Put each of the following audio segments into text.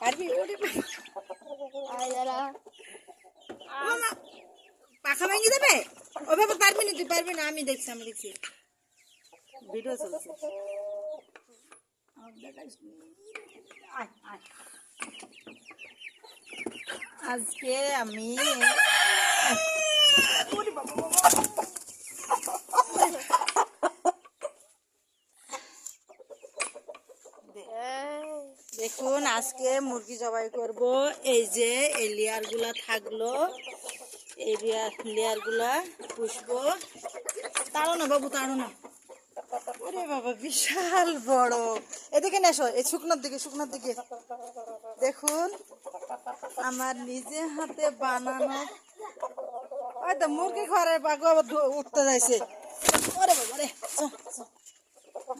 পারবি পাখা ভেঙে দেবে? ওভাবে পারবি না তুই পারবি না আমি দেখছি আমি দেখছি। ভিডিও চলছে। আজকে আমি ওরে বাবা, বাবা। দেখুন, আজকে মুরগি জবাই করব। এই যে, এই লেয়ারগুলা থাকল। এই লেয়ারগুলা পুষবো। তাড়ো না বাবু তাড়ো না ওরে বাবা, বিশাল বড়। এদিকে নেশো এই শুকনোর দিকে শুকনোর দিকে। দেখুন, আমার নিজে হাতে বানানো। ওই তো, মুরগি ঘরের পাগু উঠতে যাইছে। ওরে বাবা রে।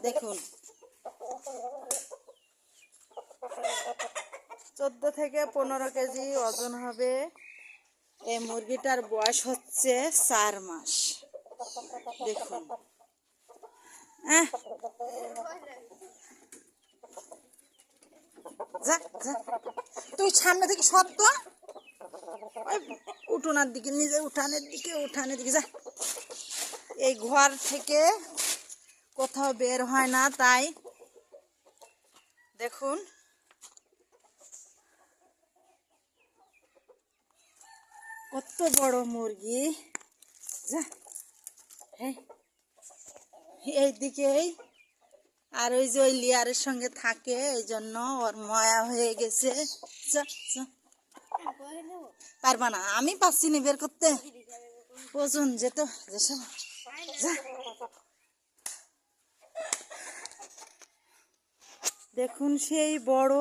দেখুন। চোদ্দ থেকে পনেরো কেজি ওজন হবে। এই মুরগিটার বয়স হচ্ছে চার মাস। দেখুন। আহ। যা, যা। তুই সামনে থেকে সত্য উঠোনার দিকে নিজে উঠানের দিকে উঠানের দিকে যা। এই ঘর থেকে কোথাও বের হয় না তাই দেখুন। কত বড় মুরগি যা, এই এইদিকেই আর ওই যে ওই লিয়ারের সঙ্গে থাকে, এই জন্য ওর ময়া হয়ে গেছে। পারবা না, আমি পাচ্ছি না বের করতে ওজন যেত যেসব। দেখুন সেই বড়,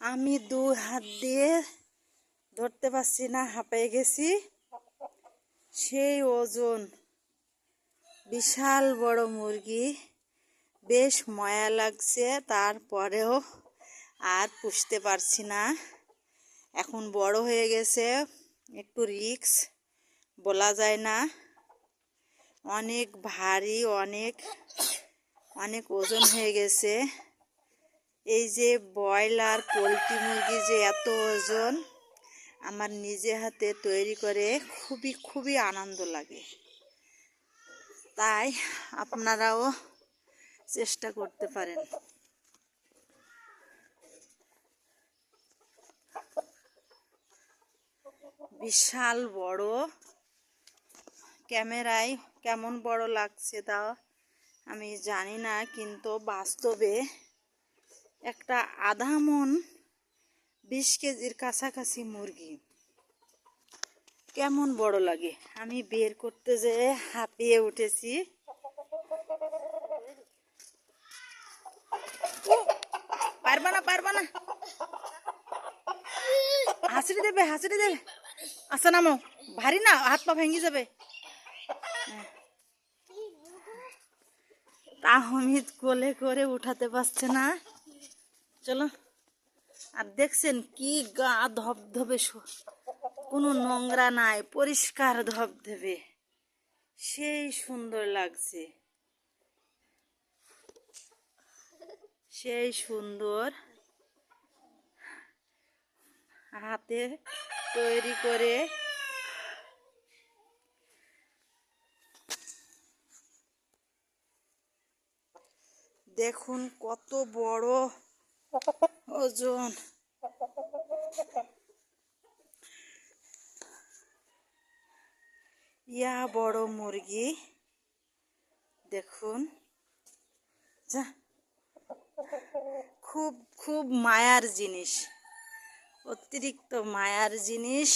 আমি দু হাত দিয়ে ধরতে পারছি না, হাঁপিয়ে গেছি। সেই ওজন, বিশাল বড় মুরগি, বেশ ময়া লাগছে, তারপরেও আর পুষতে পারছি না। এখন বড় হয়ে গেছে, একটু রিক্স বলা যায় না। অনেক ভারী, অনেক অনেক ওজন হয়ে গেছে। এই যে ব্রয়লার, পোলট্রি মুরগি যে এত ওজন আমার নিজে হাতে তৈরি করে খুবই খুবই আনন্দ লাগে। তাই আপনারাও চেষ্টা করতে পারেন। বিশাল বড় ক্যামেরায় কেমন বড় লাগছে তা আমি জানি না, কিন্তু বাস্তবে একটা আধা মন বিশ কেজির কাছাকাছি মুরগি। কেমন বড় লাগে? আমি বের করতে যে হাঁপিয়ে উঠেছি। পারবা না পারবা না। হাসিটি দেবে হাসিটি দেবে। আচ্ছা নামো। ভারী না, হাত পা ভেঙে যাবে। তাহমিদ কোলে করে উঠাতে পারছে না। চলো। আর দেখছেন কি গা ধবধবে কোনো নোংরা নাই, পরিষ্কার ধবধবে। সেই সুন্দর লাগছে। সেই সুন্দর হাতে তৈরি করে দেখুন কত বড় ওজন। ইয়া বড় মুরগি। দেখুন। যা। খুব খুব মায়ার জিনিস। অতিরিক্ত মায়ার জিনিস।